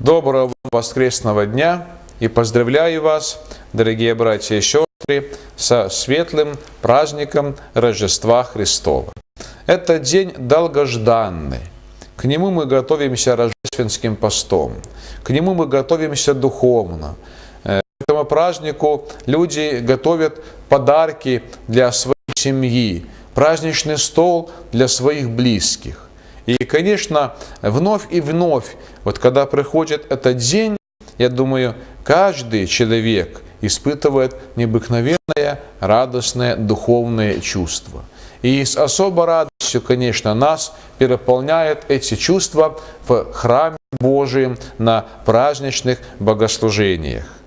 Доброго воскресного дня и поздравляю вас, дорогие братья и сестры, со светлым праздником Рождества Христова. Это день долгожданный. К нему мы готовимся рождественским постом. К нему мы готовимся духовно. Э, К этому празднику люди готовят подарки для своей семьи, праздничный стол для своих близких. И, конечно, вновь и вновь, вот когда приходит этот день, я думаю, каждый человек испытывает необыкновенное, радостное духовное чувство. И с особой радостью, конечно, нас переполняют эти чувства в храме Божием на праздничных богослужениях.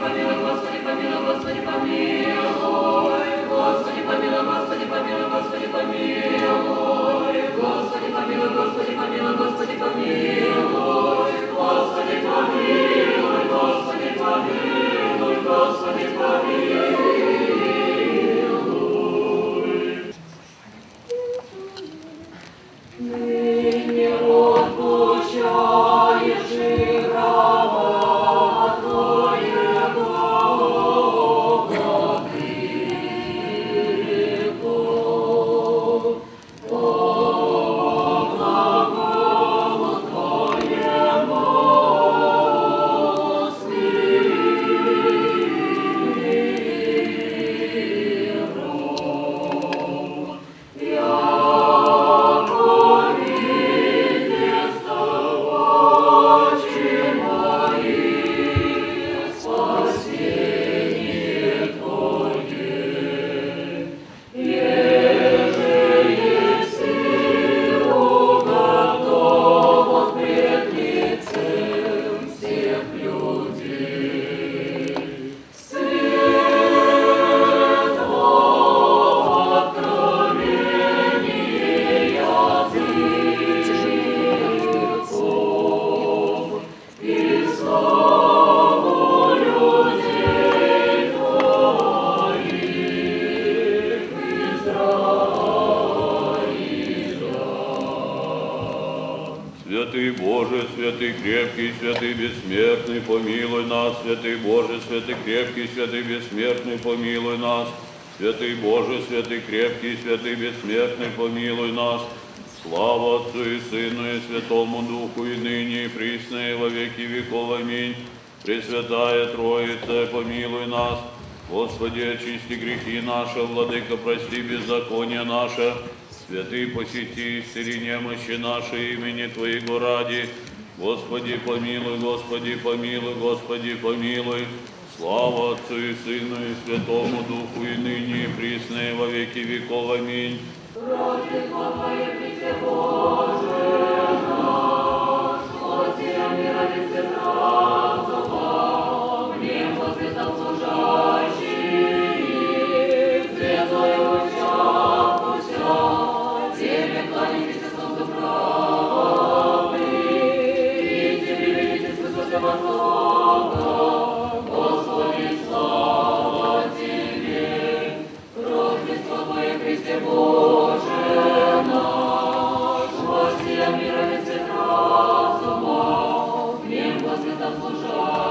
Amen. крепкий, святый бессмертный, помилуй нас. Святый Боже, святый крепкий, святый бессмертный, помилуй нас. Святый Боже, святый крепкий, святый бессмертный, помилуй нас. Слава Отцу и Сыну и Святому Духу, и ныне, и присно, и во веки веков. Аминь. Пресвятая Троица, помилуй нас. Господи, очисти грехи наши, Владыка, прости беззаконие наше. Святый посети, исцели немощи наши имени Твоего ради. Господи, помилуй, Господи, помилуй, Господи, помилуй. Слава Отцу и Сыну и Святому Духу, и ныне, и присно, во веки веков. Аминь. 와.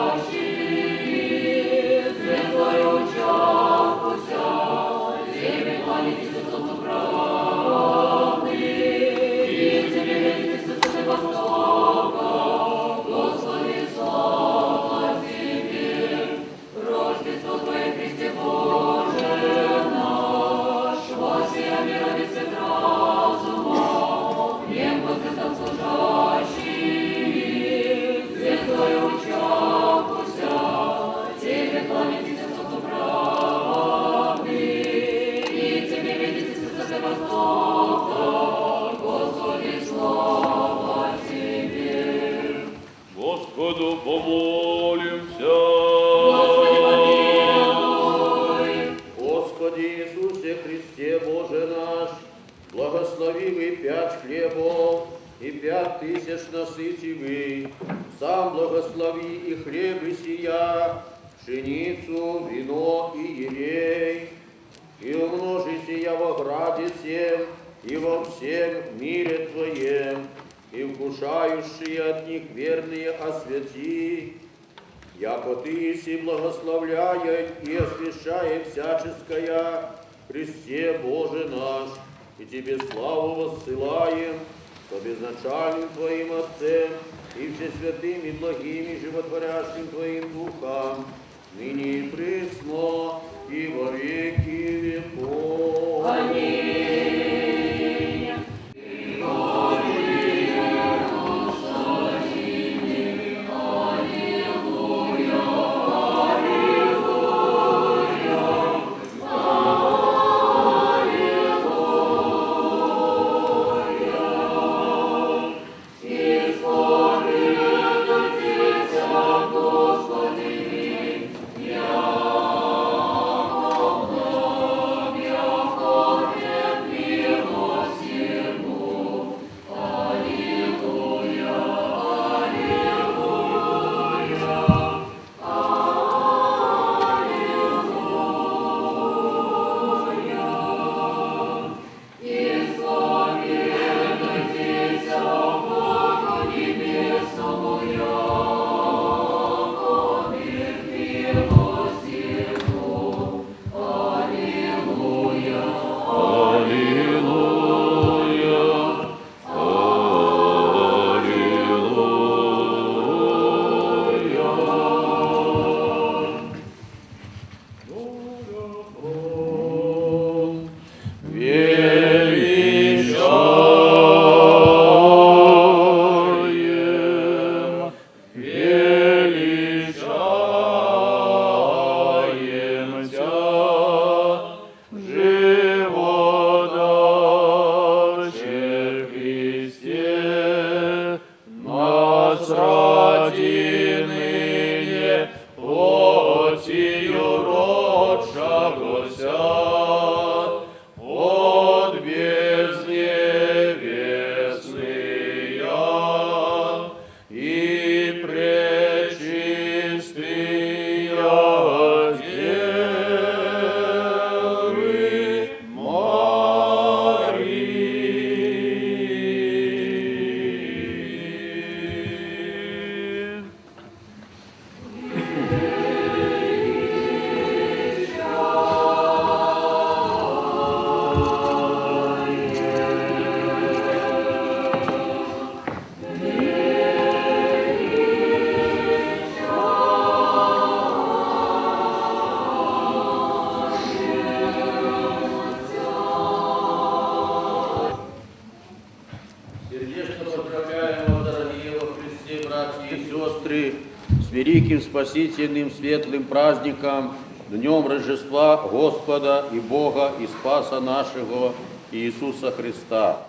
помолимся. Господи. Господи Иисусе Христе, Боже наш, благослови и пять хлебов и пять тысяч насытивы. Сам благослови и хлебы сия, пшеницу, вино и елей. И умножи сия во граде всем, и во всем мире Твоем и вкушающие от них верные освети, яко Ты си благословляет и освящает всяческое Христе Боже наш, и Тебе славу воссылаем, со безначальным Твоим Отцем и всесвятым и благим и животворящим Твоим Духом, ныне и пресно, и во веки веков. Величаем, великим спасительным светлым праздником, Днем Рождества Господа и Бога и Спаса нашего Иисуса Христа.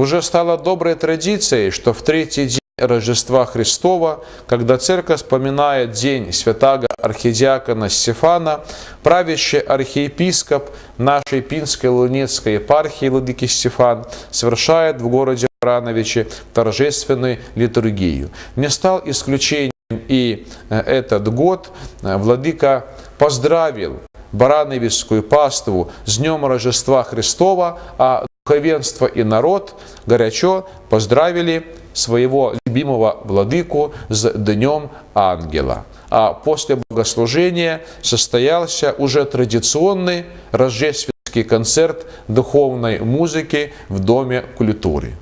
Уже стало доброй традицией, что в третий день Рождества Христова, когда церковь вспоминает день святаго архидиакона Стефана, правящий архиепископ нашей Пинской Лунецкой епархии Владыки Стефан совершает в городе Барановиче торжественную литургию. Не стал исключением и э, этот год. Э, Владыка поздравил Барановичскую паству с Днем Рождества Христова, а духовенство и народ горячо поздравили своего любимого владыку с Днем Ангела. А после богослужения состоялся уже традиционный рождественский концерт духовной музыки в Доме культуры.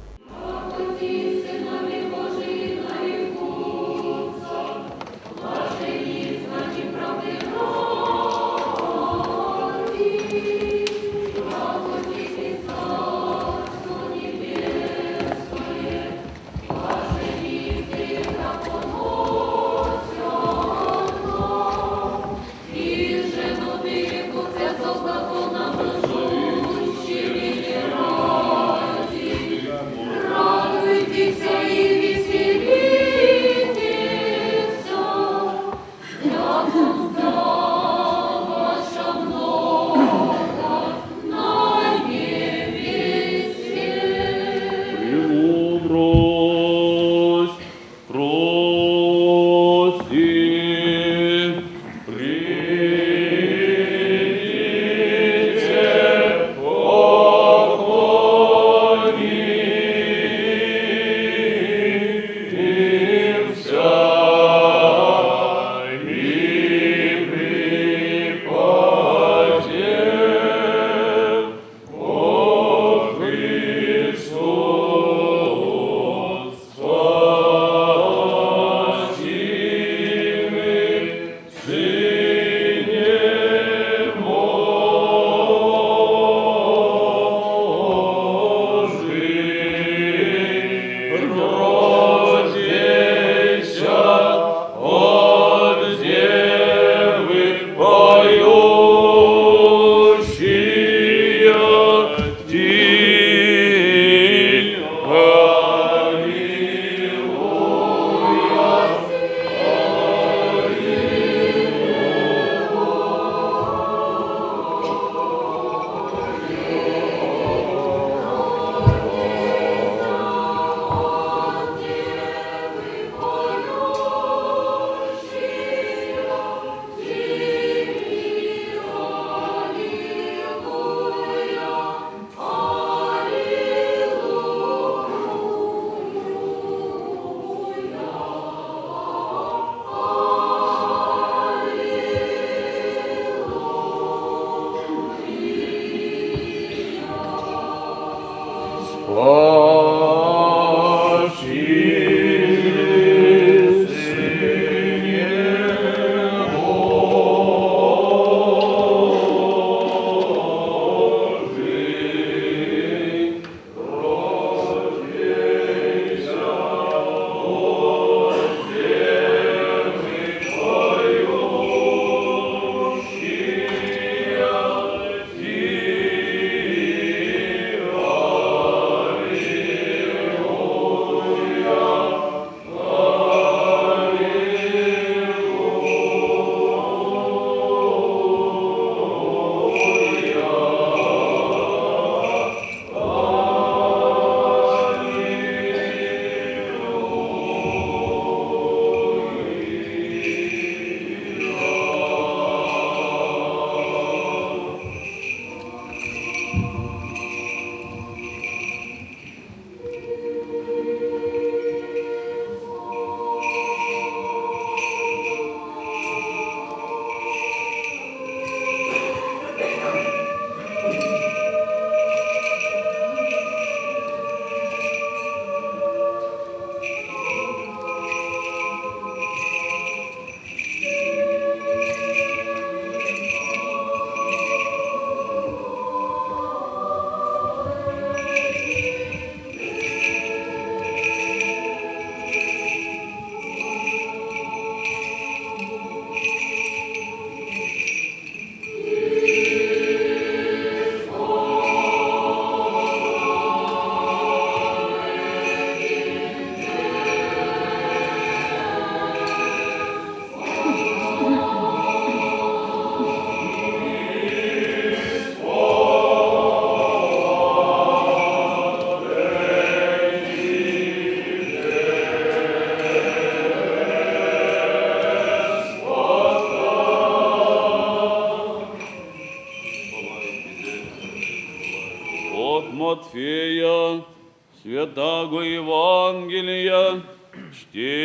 Святаго Евангелия, чтение.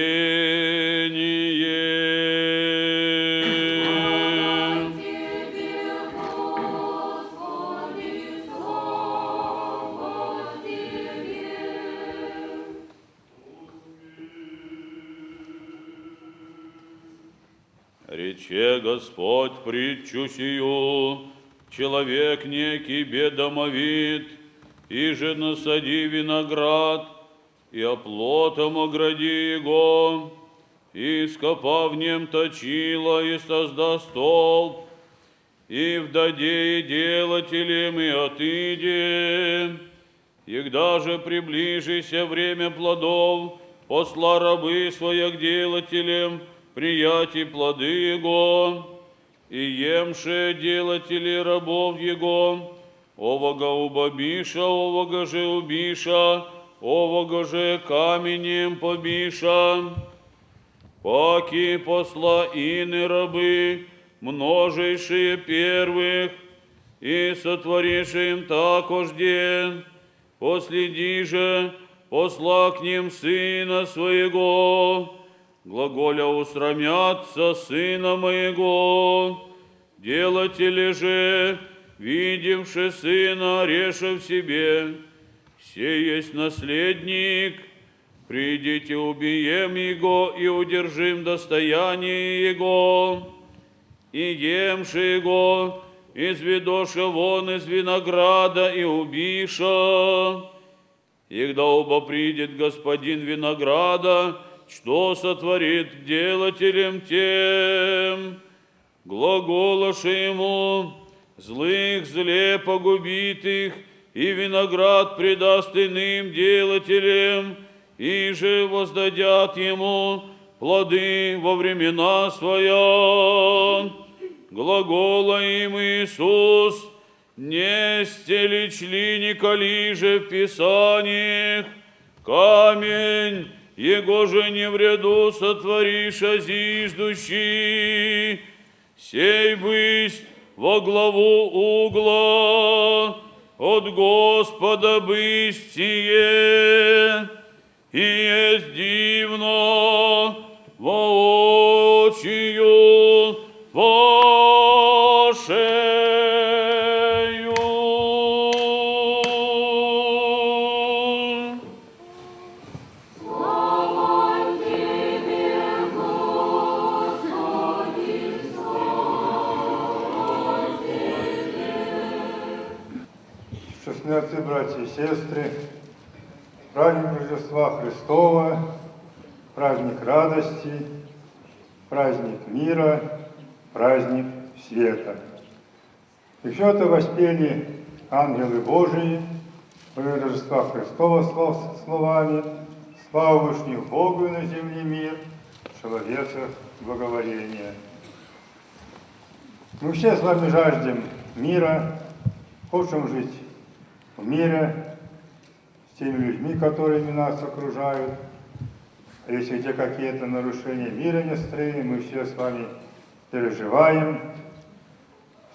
Рече Господь притчу сию, человек некий бедомовит, и же насади виноград, и оплотом огради его, и скопав в нем точила, и созда столб, и вдаде и делателем, и отыде. Егда же приближися время плодов, посла рабы своя к делателям, прияти плоды его, и емше делатели рабов его, овога убабиша, овога же убиша, ового же каменем побиша, паки посла ины рабы, множейшие первых, и сотворишь им також день, последи же, посла к ним сына своего, глаголя усрамятся сына моего, делатели же, видевши сына, решив себе, все есть наследник, придите, убием его и удержим достояние его, и емши его, изведоша вон из винограда и убиша, когда оба придет господин винограда, что сотворит делателем тем, глаголоши ему, злых зле погубит их, и виноград предаст иным делателям, и же воздадят ему плоды во времена своя. Глагола им Иисус, не стелечли николи же в Писаниях, камень, его же не в ряду сотвориша зиждущий, сей бысть во главу угла, от Господа быстие, и есть дивно воочию вашею. Отцы, братья и сестры, праздник Рождества Христова, праздник радости, праздник мира, праздник света. И все это воспели ангелы Божии во Рождества Христова слов- словами «Слава Вышних Богу на земле мир, человека благоволение». Мы все с вами жаждем мира, хочем жить в мире с теми людьми, которыми нас окружают. А если где какие-то нарушения мира настроения, мы все с вами переживаем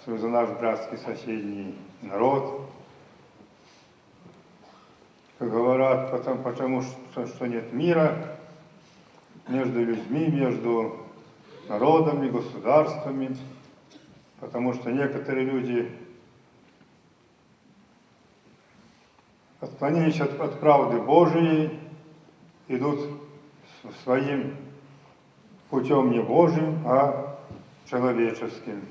за наш братский соседний народ. Как говорят, потому, потому что, что нет мира между людьми, между народами, государствами, потому что некоторые люди отклонились от, от правды Божией, идут своим путем не Божьим, а человеческим.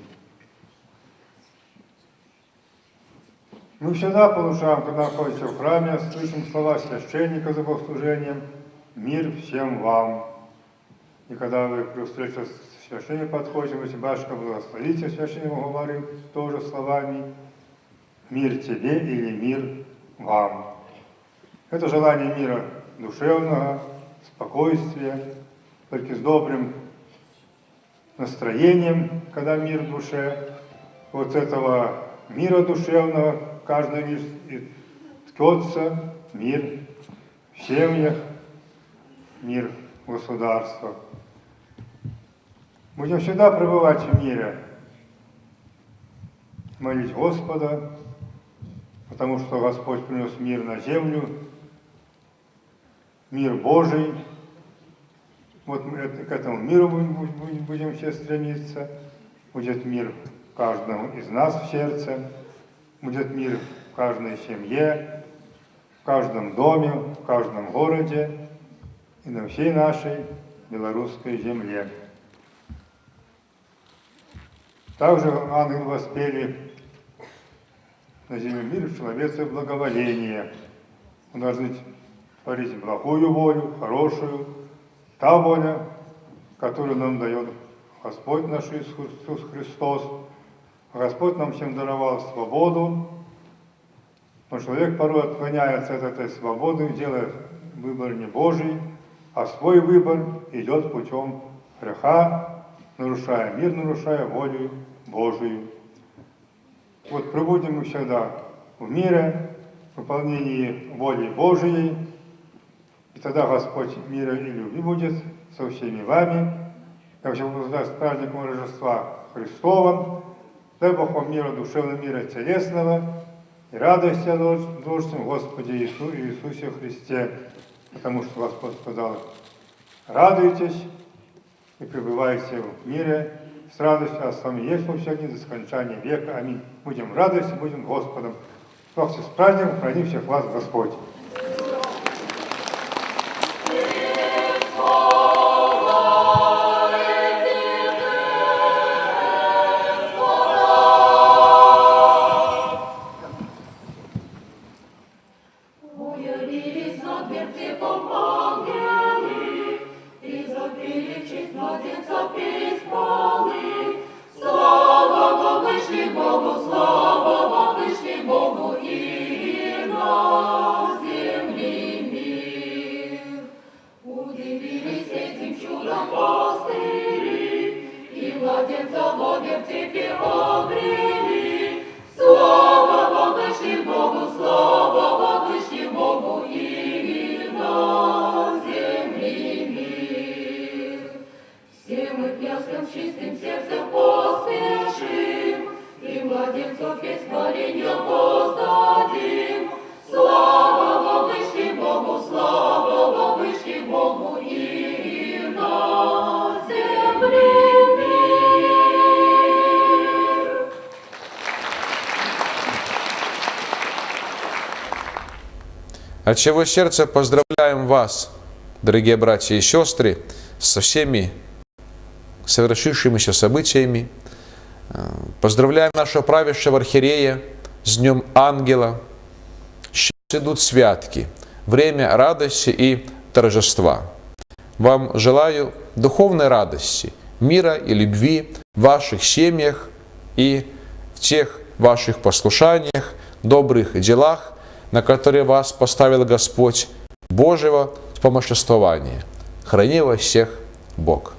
Мы всегда получаем, когда находимся в храме, слышим слова священника за богослужением «Мир всем вам». И когда вы при встрече с священником подходите, вы батюшка благословите, священник говорит тоже словами «Мир тебе» или «Мир вам». Это желание мира душевного, спокойствия, только с добрым настроением, когда мир в душе. Вот этого мира душевного каждый лишь ткется мир в семьях, мир в государствах. Будем всегда пребывать в мире, молить Господа, потому что Господь принес мир на землю, мир Божий. Вот мы к этому миру будем, будем- все стремиться. Будет мир каждому из нас в сердце, будет мир в каждой семье, в каждом доме, в каждом городе и на всей нашей белорусской земле. Также ангелы воспели на земле мир человеце благоволение. Мы должны творить благую волю, хорошую, та воля, которую нам дает Господь наш Иисус Христос. Господь нам всем даровал свободу, но человек порой отклоняется от этой свободы, делает выбор не Божий, а свой выбор идет путем греха, нарушая мир, нарушая волю Божию. Вот пробудем мы всегда в мире, в выполнении воли Божией, И тогда Господь мира и любви будет со всеми вами. Я хочу поздравить с праздником Рождества Христовым. Дай Бог вам мира душевного, мира телесного и радости о Божьем Господе Иису, Иисусе Христе. Потому что Господь сказал, радуйтесь и пребывайте в мире с радостью, с вами есть во все дни до скончания века. Аминь. Будем радости, будем Господом. Славьте с праздником, храни всех вас Господь. От всего сердца поздравляем вас, дорогие братья и сестры, со всеми совершившимися событиями. Э, Поздравляем нашего правящего архиерея с Днем Ангела. Сейчас идут святки, время радости и торжества. Вам желаю духовной радости, мира и любви в ваших семьях и в тех ваших послушаниях, добрых делах, на которые вас поставил Господь, Божьего вспомоществования. Храни вас всех Бог.